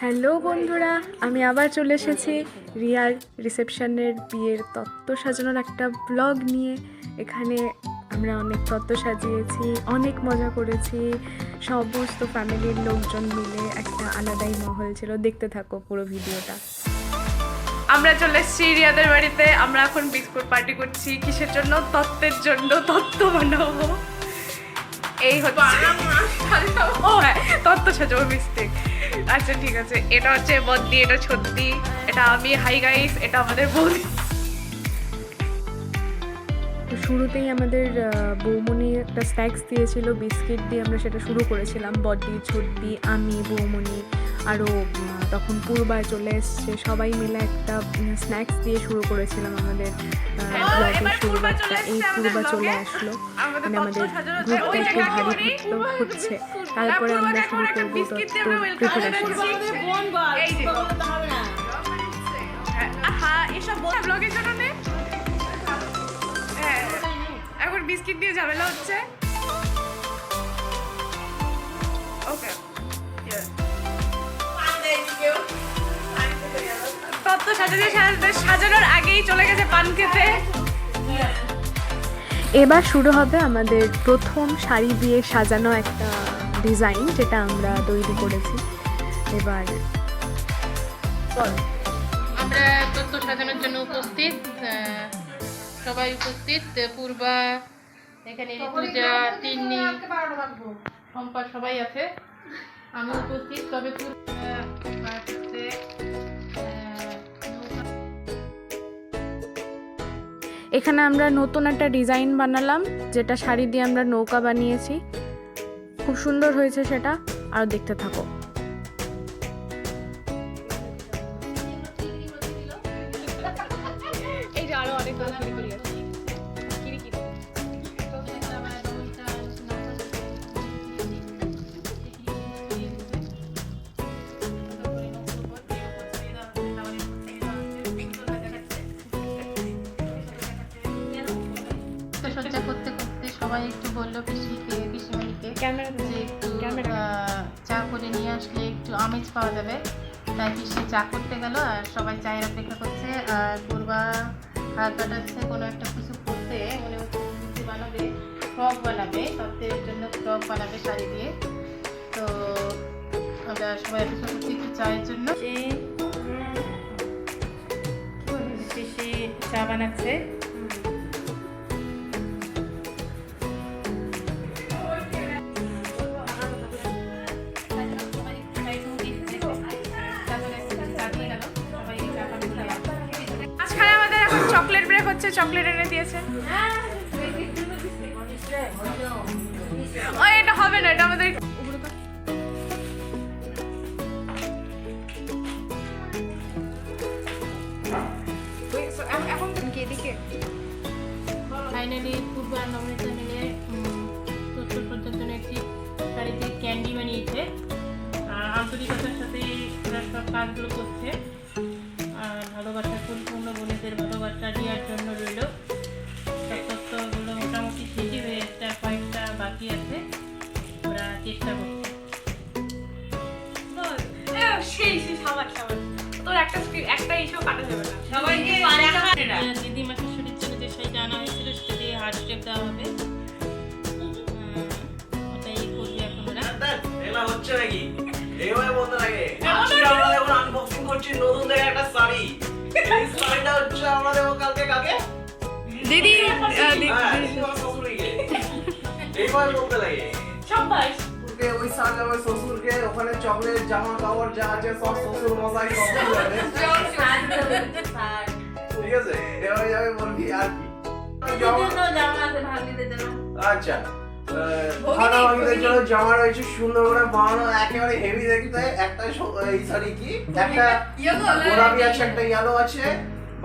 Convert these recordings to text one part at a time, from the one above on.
Hello বন্ধুরা আমি আবার চলে এসেছি রিয়ার রিসেপশনের বিয়ের তত্ত্ব সাজানোর একটা ব্লগ নিয়ে। এখানে আমরা অনেক তত্ত্ব সাজিয়েছি অনেক মজা করেছি। সমস্ত ফ্যামিলির লোকজন মিলে একটা আলাদাই মহল ছিল। দেখতে থাকো পুরো ভিডিওটা। আমরা চলে এসেছি রিয়াদের বাড়িতে। আমরা এখন বিস্কুট পার্টি করছি। কিসের জন্য? তত্ত্বের জন্য তত্ত্ব বানাবো। এই হচ্ছে তত্ত্ব মিস্টেক। আচ্ছা ঠিক আছে। এটা হচ্ছে বদ্দি এটা ছদ্দি এটা আমি হাই গাইস এটা আমাদের বৌদি। শুরুতেই আমাদের বৌমনি একটা স্ন্যাক্স দিয়েছিল বিস্কিট দিয়ে আমরা সেটা শুরু করেছিলাম। বডি ছুটি আমি বৌমনি আরও তখন পূর্বায় চলে এসছে। সবাই মিলে একটা স্ন্যাক্স দিয়ে শুরু করেছিলাম আমাদের ব্লগের শুরুটা এই পূর্বা চলে আসলো। মানে আমাদের গ্রুপটা একটু ভারী ঘুরতে হচ্ছে। তারপরে আমরা শুরু করব প্রিপারেশন হ্যাঁ এসব ব্লগের জন্য? বিস্কিট দিয়ে ঝামেলা হচ্ছে? ওকে তত্ত্ব সাজাতে সাজাতে সাজানোর আগেই চলে গেছে পান খেতে। এবার শুরু হবে আমাদের প্রথম শাড়ি দিয়ে সাজানো একটা ডিজাইন যেটা আমরা তৈরি করেছি। এবার আমরা তত্ত্ব সাজানোর জন্য উপস্থিত সবাই উপস্থিত পূর্বা এখানে পূজা তিন্নি সম্পা সবাই আছে। আমি উপস্থিত তবে এখানে আমরা নতুন একটা ডিজাইন বানালাম যেটা শাড়ি দিয়ে আমরা নৌকা বানিয়েছি। খুব সুন্দর হয়েছে সেটা আর দেখতে থাকো। বলল পিসিকে পিসিমণিকে ক্যামেরা যে একটু। চা করে নিয়ে আসলে একটু আমেজ পাওয়া যাবে। তাই পিসি চা করতে গেল আর সবাই চায়ের অপেক্ষা করছে। আর পূর্বা হাত কাটাচ্ছে কোনো একটা কিছু করতে। মনে হচ্ছে কিছু বানাবে ফ্রক বানাবে। তত্ত্বের জন্য ফ্রক বানাবে শাড়ি দিয়ে। তো আমরা সবাই অপেক্ষা করছি একটু চায়ের জন্য। চা বানাচ্ছে। হচ্ছে চকলেট এনে দিয়েছে। ও এটা হবে না এটা আমাদের এখন কি এদিকে? ফাইনালি পূর্ব নবনীতা মিলে একটি শাড়িতে ক্যান্ডি বানিয়েছে। আন্তরিকতার সাথে সব কাজগুলো করছে। ভালোবাসা দেওয়ার জন্য রইল। সব তত্ত্বগুলো মোটামুটি শেষই হয়ে এসছে আর কয়েকটা বাকি আছে। ওরা চেষ্টা করছে। সেই সেই সাবাস সাবাস তোর একটা একটা ইস্যু কাটা যাবে না। সবাইকে দিদিমা শাশুড়ির জন্য যে শাড়িটা আনা হয়েছিল সেটা দিয়ে হার্ড শেপ দেওয়া হবে। আহ, ওটাই করবে এখন ওরা হচ্ছে নাকি? আমরা দেবো কালকে কাকে? দিদি হ্যাঁ তোমার বলতে লাগে। শ্বশুরকে ওই শাড়ি আমার শ্বশুরকে ওখানে চকলেট জামা কাপড় যা আছে সব শ্বশুর মশাই সব কিছু যাবে ঠিক আছে? এভাবে যাবে বলবি আর কি। আচ্ছা। ভাড়া ভাঙিদের জন্য জামা রয়েছে সুন্দর করে বানানো একেবারে হেভি দেখতে। একটা এই সরি কি? একটা গোলাপি আছে একটা ইয়েলো আছে।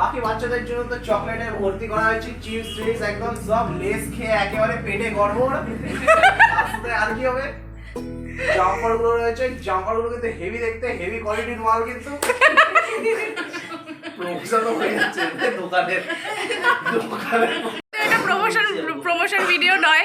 বাকি বাচ্চাদের জন্য তো চকলেটে ভর্তি করা হয়েছে চিপস টিপস একদম সব লেস খেয়ে একেবারে পেটে গড়বড় আর কি হবে? জাম্পারগুলো রয়েছে জাম্পারগুলো কিন্তু হেভি দেখতে হেভি কোয়ালিটির মাল কিন্তু। প্রফেশন হয়ে যাচ্ছে দোকানের দোকানের এটা প্রমোশন প্রমোশন ভিডিও নয়।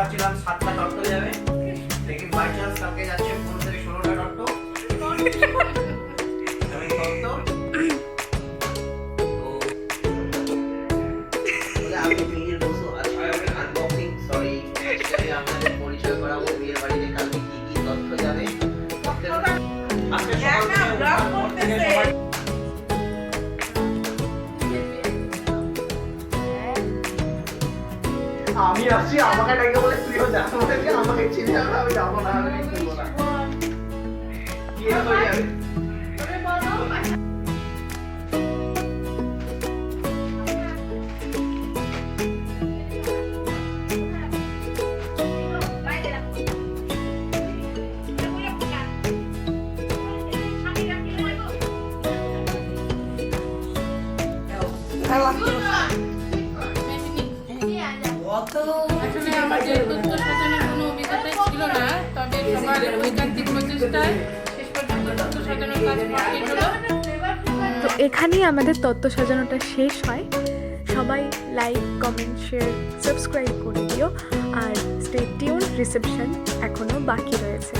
ভাবছিলাম সাতটা টট্ট যাবে লেকিন বাই চান্স যাচ্ছে পনেরো থেকে ষোলোটা টট্ট আমি আসছি আমাকে ডাকে বলে তুইও যা। আমাকে চিনে যাবে আমি যাব না আমি করব না। কি হয়ে যাবে আসলে তো এখানেই আমাদের তত্ত্ব সাজানোটা শেষ হয়। সবাই লাইক, কমেন্ট, শেয়ার, সাবস্ক্রাইব করে দিও। আর স্টে টিউন রিসেপশন এখনও বাকি রয়েছে।